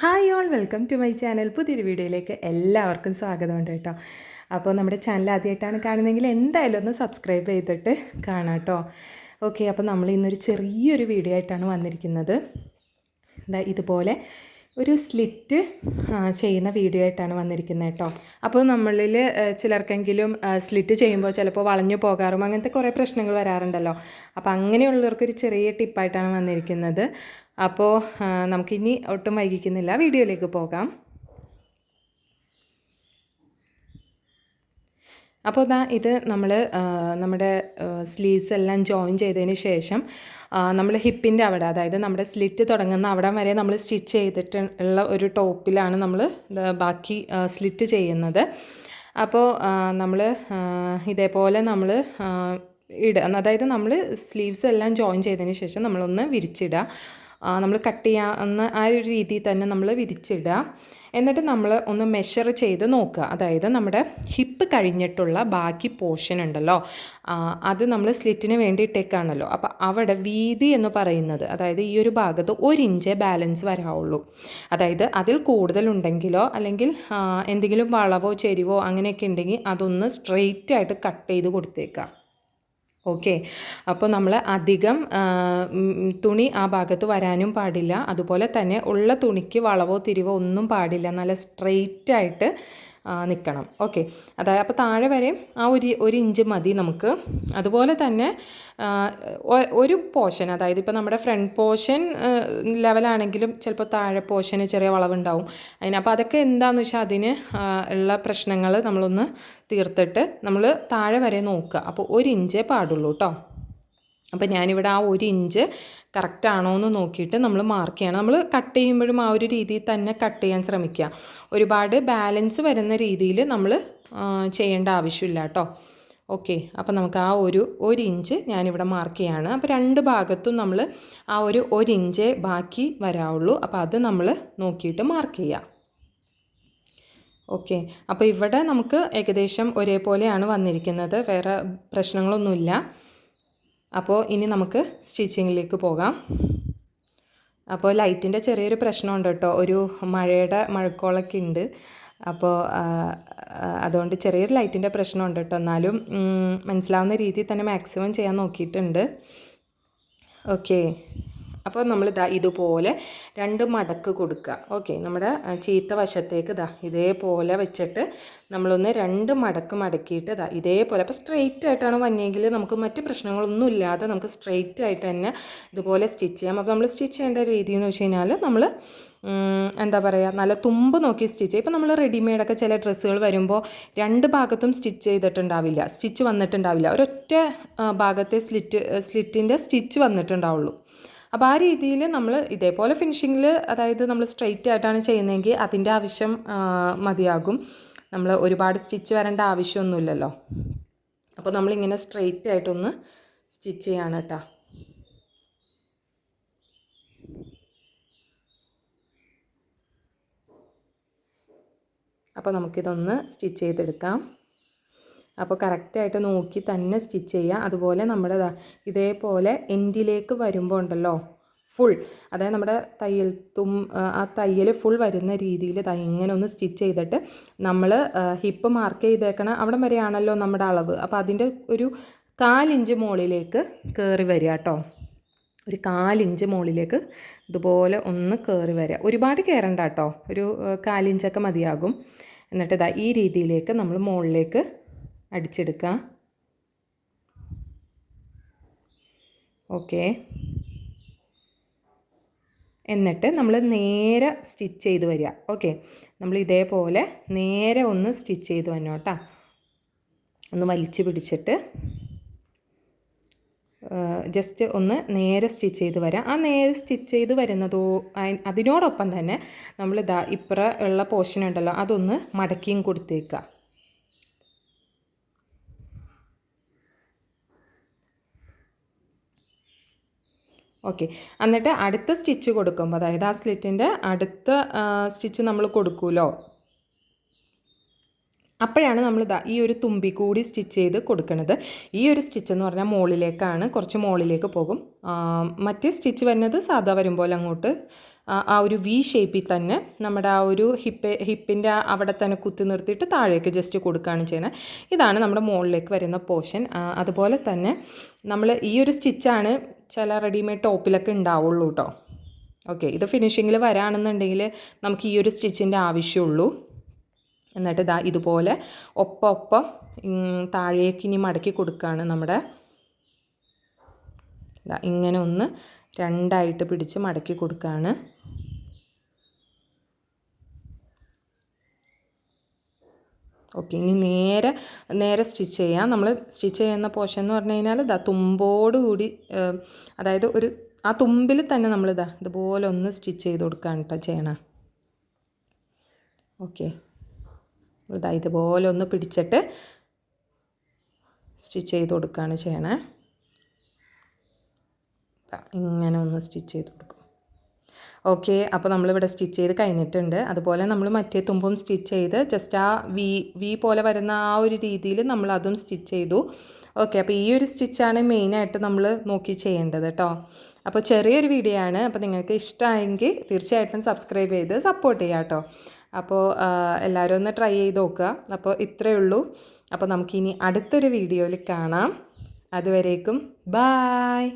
Hi all welcome to my channel പുതിയൊരു വീഡിയോയിലേക്ക് എല്ലാവർക്കും സ്വാഗതമുണ്ട് കേട്ടോ. അപ്പോൾ നമ്മുടെ ചാനൽ ആദ്യമായിട്ടാണ് കാണുന്നതെങ്കിൽ എന്തായാലും ഒന്ന് സബ്സ്ക്രൈബ് ചെയ്തിട്ട് കാണാം കേട്ടോ. ഓക്കെ അപ്പോൾ നമ്മൾ ഇന്നൊരു ചെറിയൊരു വീഡിയോ ആയിട്ടാണ് വന്നിരിക്കുന്നത്. ഇതുപോലെ ഒരു സ്ലിറ്റ് ചെയ്യുന്ന വീഡിയോ ആയിട്ടാണ് വന്നിരിക്കുന്നത് കേട്ടോ. അപ്പോൾ നമ്മളിൽ ചിലർക്കെങ്കിലും സ്ലിറ്റ് ചെയ്യുമ്പോൾ ചിലപ്പോൾ വളഞ്ഞു പോകാറും അങ്ങനത്തെ കുറേ പ്രശ്നങ്ങൾ വരാറുണ്ടല്ലോ. അപ്പോൾ അങ്ങനെയുള്ളവർക്കൊരു ചെറിയ ടിപ്പായിട്ടാണ് വന്നിരിക്കുന്നത്. അപ്പോൾ നമുക്കിനി ഒട്ടും വൈകിക്കുന്നില്ല. വീഡിയോയിലേക്ക് പോകാം. അപ്പോൾ ഇതാ ഇത് നമ്മൾ നമ്മുടെ സ്ലീവ്സ് എല്ലാം ജോയിൻ ചെയ്തതിന് ശേഷം നമ്മൾ ഹിപ്പിന്റെ അവിടെ അതായത് നമ്മുടെ സ്ലിറ്റ് തുടങ്ങുന്ന അവിടെ വരെ നമ്മൾ സ്റ്റിച്ച് ചെയ്തിട്ട് ഉള്ള ഒരു ടോപ്പിലാണ് നമ്മൾ ബാക്കി സ്ലിറ്റ് ചെയ്യുന്നത്. അപ്പോൾ നമ്മൾ ഇതേപോലെ നമ്മൾ ഇട അതായത് നമ്മൾ സ്ലീവ്സ് എല്ലാം ജോയിൻ ചെയ്തതിന് ശേഷം നമ്മളൊന്ന് വിരിച്ചിടുക. നമ്മൾ കട്ട് ചെയ്യാവുന്ന ആ ഒരു രീതിയിൽ തന്നെ നമ്മൾ വിരിച്ചിടുക. എന്നിട്ട് നമ്മൾ ഒന്ന് മെഷർ ചെയ്ത് നോക്കുക. അതായത് നമ്മുടെ ഹിപ്പ് കഴിഞ്ഞിട്ടുള്ള ബാക്കി പോർഷൻ ഉണ്ടല്ലോ. അത് നമ്മൾ സ്ലിറ്റിന് വേണ്ടി ഇട്ടേക്കാണല്ലോ. അപ്പോൾ അവിടെ വീതി എന്ന് പറയുന്നത് അതായത് ഈ ഒരു ഭാഗത്ത് ഒരു ഇഞ്ചേ ബാലൻസ് വരാവുള്ളൂ. അതായത് അതിൽ കൂടുതലുണ്ടെങ്കിലോ അല്ലെങ്കിൽ എന്തെങ്കിലും വളവോ ചെരിവോ അങ്ങനെയൊക്കെ ഉണ്ടെങ്കിൽ അതൊന്ന് സ്ട്രെയിറ്റ് ആയിട്ട് കട്ട് ചെയ്ത് കൊടുത്തേക്കാം ഓക്കെ അപ്പോൾ നമ്മൾ അധികം തുണി ആ ഭാഗത്ത് വരാനും പാടില്ല. അതുപോലെ തന്നെ ഉള്ള തുണിക്ക് വളവോ തിരിവോ ഒന്നും പാടില്ല. നല്ല സ്ട്രെയിറ്റ് ആയിട്ട് നിൽക്കണം ഓക്കെ. അതായത് അപ്പോൾ താഴെ വരെ ആ ഒരു ഒരു ഇഞ്ച് മതി നമുക്ക്. അതുപോലെ തന്നെ ഒരു പോർഷൻ അതായത് ഇപ്പോൾ നമ്മുടെ ഫ്രണ്ട് പോർഷൻ ലെവലാണെങ്കിലും ചിലപ്പോൾ താഴെ പോർഷന് ചെറിയ വളവുണ്ടാവും. അതിന് അപ്പോൾ അതൊക്കെ എന്താണെന്ന് വെച്ചാൽ അതിന് ഉള്ള പ്രശ്നങ്ങൾ നമ്മളൊന്ന് തീർത്തിട്ട് നമ്മൾ താഴെ വരെ നോക്കുക അപ്പോൾ ഒരു ഇഞ്ചേ പാടുള്ളൂ കേട്ടോ അപ്പോൾ ഞാനിവിടെ ആ ഒരു ഇഞ്ച് കറക്റ്റാണോ എന്ന് നോക്കിയിട്ട് നമ്മൾ മാർക്ക് ചെയ്യണം. നമ്മൾ കട്ട് ചെയ്യുമ്പോഴും ആ ഒരു രീതിയിൽ തന്നെ കട്ട് ചെയ്യാൻ ശ്രമിക്കുക. ഒരുപാട് ബാലൻസ് വരുന്ന രീതിയിൽ നമ്മൾ ചെയ്യേണ്ട ആവശ്യമില്ല കേട്ടോ. ഓക്കെ അപ്പോൾ നമുക്ക് ആ ഒരു ഒരു ഇഞ്ച് ഞാനിവിടെ മാർക്ക് ചെയ്യാണ്. അപ്പോൾ രണ്ട് ഭാഗത്തും നമ്മൾ ആ ഒരു ഒരു ഇഞ്ച് ബാക്കി വരാവുള്ളൂ. അപ്പോൾ അത് നമ്മൾ നോക്കിയിട്ട് മാർക്ക് ചെയ്യാം. ഓക്കെ അപ്പോൾ ഇവിടെ നമുക്ക് ഏകദേശം ഒരേപോലെയാണ് വന്നിരിക്കുന്നത്. വേറെ പ്രശ്നങ്ങളൊന്നുമില്ല. അപ്പോൾ ഇനി നമുക്ക് സ്റ്റിച്ചിങ്ങിലേക്ക് പോകാം. അപ്പോൾ ലൈറ്റിന്റെ ചെറിയൊരു പ്രശ്നമുണ്ട് കേട്ടോ. ഒരു മഴയുടെ മഴക്കോളൊക്കെ ഉണ്ട്. അപ്പോൾ അതുകൊണ്ട് ചെറിയൊരു ലൈറ്റിന്റെ പ്രശ്നമുണ്ട് കേട്ടോ. എന്നാലും മനസ്സിലാവുന്ന രീതിയിൽ തന്നെ മാക്സിമം ചെയ്യാൻ നോക്കിയിട്ടുണ്ട്. ഓക്കെ. അപ്പോൾ നമ്മൾ ഇതാ ഇതുപോലെ രണ്ട് മടക്ക് കൊടുക്കുക. ഓക്കെ നമ്മുടെ ചീത്ത വശത്തേക്ക് ഇതാ ഇതേപോലെ വെച്ചിട്ട് നമ്മളൊന്ന് രണ്ട് മടക്ക് മടക്കിയിട്ട് ഇതാ ഇതേപോലെ. അപ്പോൾ സ്ട്രെയിറ്റ് ആയിട്ടാണ് വന്നെങ്കിൽ നമുക്ക് മറ്റ് പ്രശ്നങ്ങളൊന്നും ഇല്ലാതെ നമുക്ക് സ്ട്രെയിറ്റ് ആയിട്ട് തന്നെ ഇതുപോലെ സ്റ്റിച്ച് ചെയ്യാം. അപ്പോൾ നമ്മൾ സ്റ്റിച്ച് ചെയ്യേണ്ട രീതി എന്ന് വെച്ച് കഴിഞ്ഞാൽ നമ്മൾ എന്താ പറയുക നല്ല തുമ്പ് നോക്കി സ്റ്റിച്ച് ഇപ്പോൾ നമ്മൾ റെഡിമെയ്ഡൊക്കെ ചില ഡ്രസ്സുകൾ വരുമ്പോൾ രണ്ട് ഭാഗത്തും സ്റ്റിച്ച് ചെയ്തിട്ടുണ്ടാവില്ല. സ്റ്റിച്ച് വന്നിട്ടുണ്ടാവില്ല. ഒരൊറ്റ ഭാഗത്തെ സ്ലിറ്റ് സ്ലിറ്റിന്റെ സ്റ്റിച്ച് വന്നിട്ടുണ്ടാവുള്ളൂ. അപ്പോൾ ആ രീതിയിൽ നമ്മൾ ഇതേപോലെ ഫിനിഷിങ്ങിൽ അതായത് നമ്മൾ സ്ട്രെയിറ്റ് ആയിട്ടാണ് ചെയ്യുന്നതെങ്കിൽ അതിന്റെ ആവശ്യം മതിയാകും. നമ്മൾ ഒരുപാട് സ്റ്റിച്ച് വരേണ്ട ആവശ്യമൊന്നുമില്ലല്ലോ. അപ്പോൾ നമ്മളിങ്ങനെ സ്ട്രെയിറ്റ് ആയിട്ടൊന്ന് സ്റ്റിച്ച് ചെയ്യാണ് കേട്ടോ. അപ്പോൾ നമുക്കിതൊന്ന് സ്റ്റിച്ച് ചെയ്തെടുക്കാം. അപ്പോൾ കറക്റ്റായിട്ട് നോക്കി തന്നെ സ്റ്റിച്ച് ചെയ്യുക. അതുപോലെ നമ്മുടെ ഇതേപോലെ എൻഡിലേക്ക് വരുമ്പോൾ ഉണ്ടല്ലോ ഫുൾ അതായത് നമ്മുടെ തയ്യൽ തും ആ തയ്യൽ ഫുൾ വരുന്ന രീതിയിൽ ഇങ്ങനെ ഒന്ന് സ്റ്റിച്ച് ചെയ്തിട്ട് നമ്മൾ ഹിപ്പ് മാർക്ക് ചെയ്തേക്കണ അവിടെ വരെയാണല്ലോ നമ്മുടെ അളവ്. അപ്പോൾ അതിന്റെ ഒരു കാലിഞ്ച് മുകളിലേക്ക് കയറി വരിക കേട്ടോ. ഒരു കാലിഞ്ച് മുകളിലേക്ക് ഇതുപോലെ ഒന്ന് കയറി വരിക. ഒരുപാട് കയറണ്ട കേട്ടോ. ഒരു കാലിഞ്ചൊക്കെ മതിയാകും. എന്നിട്ട് ഇതാ ഈ രീതിയിലേക്ക് നമ്മൾ മുകളിലേക്ക് അടിച്ചെടുക്കുക ഓക്കെ. എന്നിട്ട് നമ്മൾ നേരെ സ്റ്റിച്ച് ചെയ്ത് വരിക. ഓക്കെ. നമ്മൾ ഇതേപോലെ നേരെ ഒന്ന് സ്റ്റിച്ച് ചെയ്ത് വന്നോ കേട്ടോ. ഒന്ന് വലിച്ചു പിടിച്ചിട്ട് ജസ്റ്റ് ഒന്ന് നേരെ സ്റ്റിച്ച് ചെയ്ത് വരാം. ആ നേരെ സ്റ്റിച്ച് ചെയ്ത് വരുന്നതോ അതിനോടൊപ്പം തന്നെ നമ്മൾ ഇതാ ഇപ്പുറ ഉള്ള പോർഷൻ ഉണ്ടല്ലോ അതൊന്ന് മടക്കിയും കൊടുത്തേക്കുക. ഓക്കെ. എന്നിട്ട് അടുത്ത സ്റ്റിച്ച് കൊടുക്കുമ്പോൾ അതായത് ആ സ്ലിറ്റിന്റെ അടുത്ത സ്റ്റിച്ച് നമ്മൾ കൊടുക്കുമല്ലോ അപ്പോഴാണ് നമ്മൾ ഇതാ ഈ ഒരു തുമ്പി കൂടി സ്റ്റിച്ച് ചെയ്ത് കൊടുക്കുന്നത് ഈ ഒരു സ്റ്റിച്ച് എന്ന് പറഞ്ഞാൽ മുകളിലേക്കാണ് കുറച്ച് മുകളിലേക്ക് പോകും. മറ്റേ സ്റ്റിച്ച് വരുന്നത് സാധാ വരുമ്പോൾ അങ്ങോട്ട് ആ ഒരു വി ഷേപ്പിൽ തന്നെ നമ്മുടെ ആ ഒരു ഹിപ്പ് ഹിപ്പിന്റെ അവിടെ തന്നെ കുത്തി നിർത്തിയിട്ട് താഴേക്ക് ജസ്റ്റ് കൊടുക്കുകയാണ് ചെയ്യുന്നത്. ഇതാണ് നമ്മുടെ മുകളിലേക്ക് വരുന്ന പോർഷൻ അതുപോലെ തന്നെ നമ്മൾ ഈ ഒരു സ്റ്റിച്ചാണ് ചില റെഡിമെയ്ഡ് ടോപ്പിലൊക്കെ ഉണ്ടാവുള്ളൂ കേട്ടോ ഓക്കെ ഇത് ഫിനിഷിങ്ങിൽ വരാണെന്നുണ്ടെങ്കിൽ നമുക്ക് ഈ ഒരു സ്റ്റിച്ചിന്റെ ആവശ്യമുള്ളൂ. എന്നിട്ട് ഇതാ ഇതുപോലെ ഒപ്പം താഴേക്ക് ഇനി മടക്കി കൊടുക്കുകയാണ് നമ്മുടെ ഇങ്ങനെ ഒന്ന് രണ്ടായിട്ട് പിടിച്ച് മടക്കി കൊടുക്കുകയാണ് ഓക്കെ ഇനി നേരെ നേരെ സ്റ്റിച്ച് ചെയ്യാം. നമ്മൾ സ്റ്റിച്ച് ചെയ്യുന്ന പോഷൻ എന്ന് പറഞ്ഞു കഴിഞ്ഞാൽ ഇതാ തുമ്പോട് കൂടി അതായത് ഒരു ആ തുമ്പിൽ തന്നെ നമ്മൾ ഇതാ ഇതുപോലെ ഒന്ന് സ്റ്റിച്ച് ചെയ്ത് കൊടുക്കുകയാണ് കേട്ടോ ചെയ്യണം. ഓക്കെ. ഇതാ ഇതുപോലെ ഒന്ന് പിടിച്ചിട്ട് സ്റ്റിച്ച് ചെയ്ത് കൊടുക്കുകയാണ് ചെയ്യണേ. ഇങ്ങനെ ഒന്ന് സ്റ്റിച്ച് ചെയ്ത് കൊടുക്കും. ഓക്കെ അപ്പോൾ നമ്മളിവിടെ സ്റ്റിച്ച് ചെയ്ത് കഴിഞ്ഞിട്ടുണ്ട്. അതുപോലെ നമ്മൾ മറ്റേ തുമ്പും സ്റ്റിച്ച് ചെയ്ത് ജസ്റ്റ് ആ വി വി പോലെ വരുന്ന ആ ഒരു രീതിയിൽ നമ്മൾ അതും സ്റ്റിച്ച് ചെയ്തു. ഓക്കെ അപ്പോൾ ഈ ഒരു സ്റ്റിച്ചാണ് മെയിനായിട്ട് നമ്മൾ നോക്കി ചെയ്യേണ്ടത് കേട്ടോ അപ്പോൾ ചെറിയൊരു വീഡിയോ ആണ്. അപ്പോൾ നിങ്ങൾക്ക് ഇഷ്ടമായെങ്കിൽ തീർച്ചയായിട്ടും സബ്സ്ക്രൈബ് ചെയ്ത് സപ്പോർട്ട് ചെയ്യാം കേട്ടോ അപ്പോൾ എല്ലാവരും ഒന്ന് ട്രൈ ചെയ്ത് നോക്കുക. അപ്പോൾ ഇത്രയേ ഉള്ളൂ. അപ്പോൾ നമുക്കിനി അടുത്തൊരു വീഡിയോയിൽ കാണാം. അതുവരേക്കും ബായ്